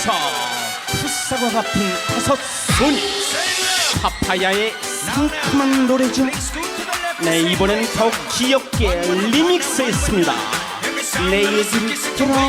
이어서 풋사과 같은 다섯 손 파파야의 상큼한 노래죠. 네 이번엔 더욱 귀엽게 리믹스했습니다. 내 얘기를 들어봐